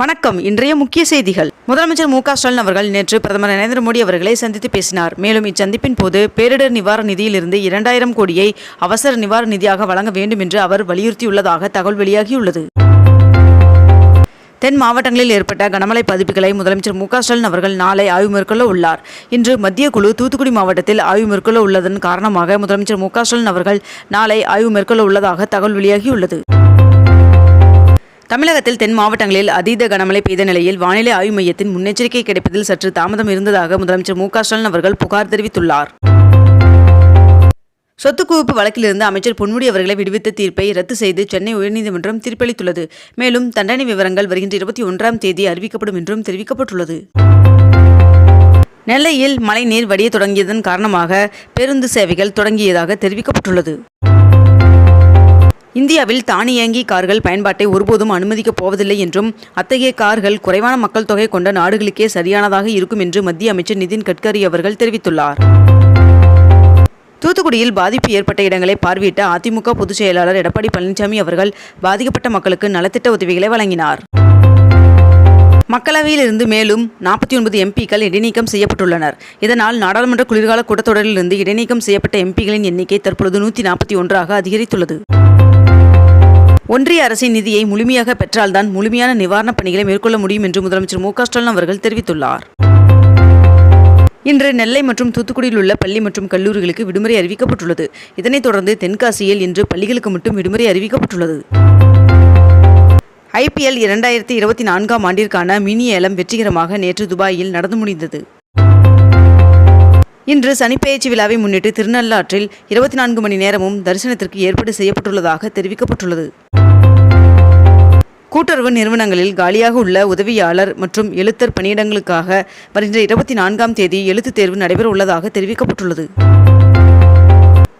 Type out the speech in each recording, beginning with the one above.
வணக்கம். இன்றைய முக்கிய செய்திகள். முதலமைச்சர் மு க ஸ்டாலின் அவர்கள் நேற்று பிரதமர் நரேந்திர மோடி அவர்களை சந்தித்து பேசினார். மேலும் இச்சந்திப்பின் போது பேரிடர் நிவாரண நிதியிலிருந்து இரண்டாயிரம் கோடியை அவசர நிவாரண நிதியாக வழங்க வேண்டும் என்று அவர் வலியுறுத்தியுள்ளதாக தகவல் வெளியாகியுள்ளது. தென் மாவட்டங்களில் ஏற்பட்ட கனமழை பாதிப்புகளை முதலமைச்சர் மு க ஸ்டாலின் அவர்கள் நாளை ஆய்வு மேற்கொள்ள உள்ளார். இன்று மத்திய குழு தூத்துக்குடி மாவட்டத்தில் ஆய்வு மேற்கொள்ள உள்ளதன் காரணமாக முதலமைச்சர் மு க ஸ்டாலின் அவர்கள் நாளை ஆய்வு மேற்கொள்ள உள்ளதாக தகவல் வெளியாகியுள்ளது. தமிழகத்தில் தென் மாவட்டங்களில் அதீத கனமழை பெய்த நிலையில் வானிலை ஆய்வு மையத்தின் முன்னெச்சரிக்கை கிடைப்பதில் சற்று தாமதம் இருந்ததாக முதலமைச்சர் மு ஸ்டாலின் அவர்கள் புகார் தெரிவித்துள்ளார். சொத்து குவிப்பு வழக்கிலிருந்து அமைச்சர் பொன்முடி அவர்களை விடுவித்த தீர்ப்பை ரத்து செய்து சென்னை உயர்நீதிமன்றம் தீர்ப்பளித்துள்ளது. மேலும் தண்டனை விவரங்கள் வருகின்ற இருபத்தி ஒன்றாம் தேதி அறிவிக்கப்படும் என்றும் தெரிவிக்கப்பட்டுள்ளது. நெல்லையில் மழைநீர் வடிய தொடங்கியதன் காரணமாக பேருந்து சேவைகள் தொடங்கியதாக தெரிவிக்கப்பட்டுள்ளது. இந்தியாவில் தானியங்கி கார்கள் பயன்பாட்டை ஒருபோதும் அனுமதிக்கப் போவதில்லை என்றும் அத்தகைய கார்கள் குறைவான மக்கள் தொகை கொண்ட நாடுகளுக்கே சரியானதாக இருக்கும் என்று மத்திய அமைச்சர் நிதின் கட்கரி அவர்கள் தெரிவித்துள்ளார். தூத்துக்குடியில் பாதிப்பு ஏற்பட்ட இடங்களை பார்வையிட்ட அதிமுக பொதுச் செயலாளர் எடப்பாடி பழனிசாமி அவர்கள் பாதிக்கப்பட்ட மக்களுக்கு நலத்திட்ட உதவிகளை வழங்கினார். மக்களவையில் இருந்து மேலும் நாற்பத்தி ஒன்பது எம்பிக்கள் இடைநீக்கம் செய்யப்பட்டுள்ளனர். இதனால் நாடாளுமன்ற குளிர்கால கூட்டத்தொடரிலிருந்து இடைநீக்கம் செய்யப்பட்ட எம்பிகளின் எண்ணிக்கை தற்பொழுது நூற்றி நாற்பத்தி ஒன்றாக அதிகரித்துள்ளது. ஒன்றிய அரசின் நிதியை முழுமையாக பெற்றால்தான் முழுமையான நிவாரணப் பணிகளை மேற்கொள்ள முடியும் என்று முதலமைச்சர் மு க ஸ்டாலின் அவர்கள் தெரிவித்துள்ளார். இன்று நெல்லை மற்றும் தூத்துக்குடியில் உள்ள பள்ளி மற்றும் கல்லூரிகளுக்கு விடுமுறை அறிவிக்கப்பட்டுள்ளது. இதனைத் தொடர்ந்து தென்காசியில் இன்று பள்ளிகளுக்கு மட்டும் விடுமுறை அறிவிக்கப்பட்டுள்ளது. ஐபிஎல் இரண்டாயிரத்தி இருபத்தி நான்காம் ஆண்டிற்கான மினி ஏலம் வெற்றிகரமாக நேற்று துபாயில் நடந்து முடிந்தது. இன்று சனிப்பெயர்ச்சி விழாவை முன்னிட்டு திருநள்ளாற்றில் இருபத்தி நான்கு மணி நேரமும் தரிசனத்திற்கு ஏற்பாடு செய்யப்பட்டுள்ளதாக தெரிவிக்கப்பட்டுள்ளது. கூட்டுறவு நிறுவனங்களில் காலியாக உள்ள உதவியாளர் மற்றும் எழுத்தர் பணியிடங்களுக்காக வருகின்ற இருபத்தி நான்காம் தேதி எழுத்துத் தேர்வு நடைபெற உள்ளதாக தெரிவிக்கப்பட்டுள்ளது.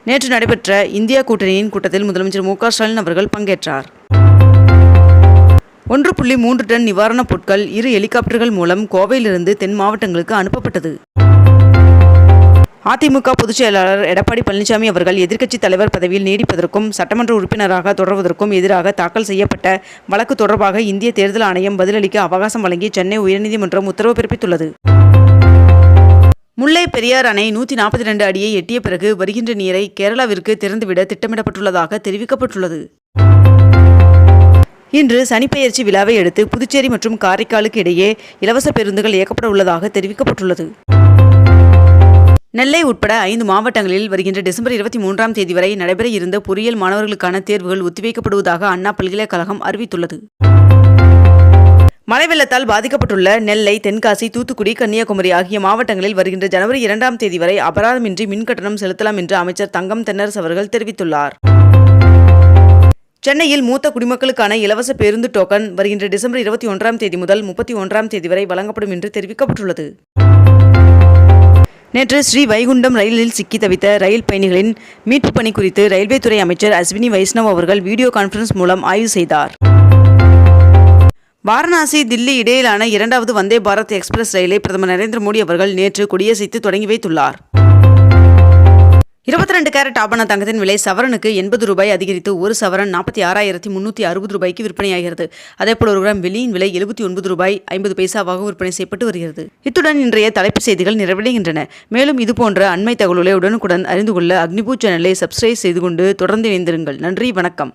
நேற்று நடைபெற்ற இந்தியா கூட்டணியின் கூட்டத்தில் முதலமைச்சர் மு ஸ்டாலின் அவர்கள் பங்கேற்றார். ஒன்று புள்ளி மூன்று டன் நிவாரணப் பொருட்கள் இரு ஹெலிகாப்டர்கள் மூலம் கோவையிலிருந்து தென் மாவட்டங்களுக்கு அனுப்பப்பட்டது. அதிமுக பொதுச் செயலாளர் எடப்பாடி பழனிசாமி அவர்கள் எதிர்க்கட்சித் தலைவர் பதவியில் நீடிப்பதற்கும் சட்டமன்ற உறுப்பினராக தொடர்வதற்கும் எதிராக தாக்கல் செய்யப்பட்ட வழக்கு தொடர்பாக இந்திய தேர்தல் ஆணையம் பதிலளிக்க அவகாசம் வழங்கி சென்னை உயர்நீதிமன்றம் உத்தரவு பிறப்பித்துள்ளது. முல்லை பெரியார் அணை நூற்றி நாற்பத்தி ரெண்டு அடியை எட்டிய பிறகு வருகின்ற நீரை கேரளாவிற்கு திறந்துவிட திட்டமிடப்பட்டுள்ளதாக தெரிவிக்கப்பட்டுள்ளது. இன்று சனிப்பெயர்ச்சி விழாவை அடுத்து புதுச்சேரி மற்றும் காரைக்காலுக்கு இடையே இலவச பேருந்துகள் இயக்கப்பட உள்ளதாக தெரிவிக்கப்பட்டுள்ளது. நெல்லை உட்பட ஐந்து மாவட்டங்களில் வருகின்ற டிசம்பர் இருபத்தி மூன்றாம் தேதி வரை நடைபெற இருந்த பொறியியல் மாணவர்களுக்கான தேர்வுகள் ஒத்திவைக்கப்படுவதாக அண்ணா பல்கலைக்கழகம் அறிவித்துள்ளது. மழை வெள்ளத்தால் பாதிக்கப்பட்டுள்ள நெல்லை தென்காசி தூத்துக்குடி கன்னியாகுமரி ஆகிய மாவட்டங்களில் வருகின்ற ஜனவரி இரண்டாம் தேதி வரை அபராதமின்றி மின்கட்டணம் செலுத்தலாம் என்று அமைச்சர் தங்கம் தென்னரசு அவர்கள் தெரிவித்துள்ளார். சென்னையில் மூத்த குடிமக்களுக்கான இலவச பேருந்து டோக்கன் வருகின்ற டிசம்பர் இருபத்தி ஒன்றாம் தேதி முதல் முப்பத்தி ஒன்றாம் தேதி வரை வழங்கப்படும் என்று தெரிவிக்கப்பட்டுள்ளது. நேற்று ஸ்ரீ வைகுண்டம் ரயிலில் சிக்கி தவித்த ரயில் பயணிகளின் மீட்பு பணி குறித்து ரயில்வே துறை அமைச்சர் அஸ்வினி வைஷ்ணவ் அவர்கள் வீடியோ கான்ஃபரன்ஸ் மூலம் ஆய்வு செய்தார். வாரணாசி தில்லி இடையிலான இரண்டாவது வந்தே பாரத் எக்ஸ்பிரஸ் ரயிலை பிரதமர் நரேந்திர மோடி அவர்கள் நேற்று கொடியசைத்து தொடங்கி வைத்துள்ளார். இருபத்தி ரெண்டு கேரட் ஆபண தங்கத்தின் விலை சவரனுக்கு எண்பது ரூபாய் அதிகரித்து ஒரு சவரன் நாற்பத்தி ஆறாயிரத்தி முன்னூற்றி அறுபது ரூபாய்க்கு விற்பனையாகிறது. அதேபோல் ஒரு கிராம் வெள்ளியின் விலை எழுபத்தி ஒன்பது ரூபாய் ஐம்பது பைசாவாக விற்பனை செய்யப்பட்டு வருகிறது. இத்துடன் இன்றைய தலைப்புச் செய்திகள் நிறைவடைகின்றன. மேலும் இதுபோன்ற அண்மை தகவல்களை உடனுக்குடன் அறிந்து கொள்ள அக்னிபூ சேனலை சப்ஸ்கிரைப் செய்து கொண்டு தொடர்ந்து இணைந்திருங்கள். நன்றி வணக்கம்.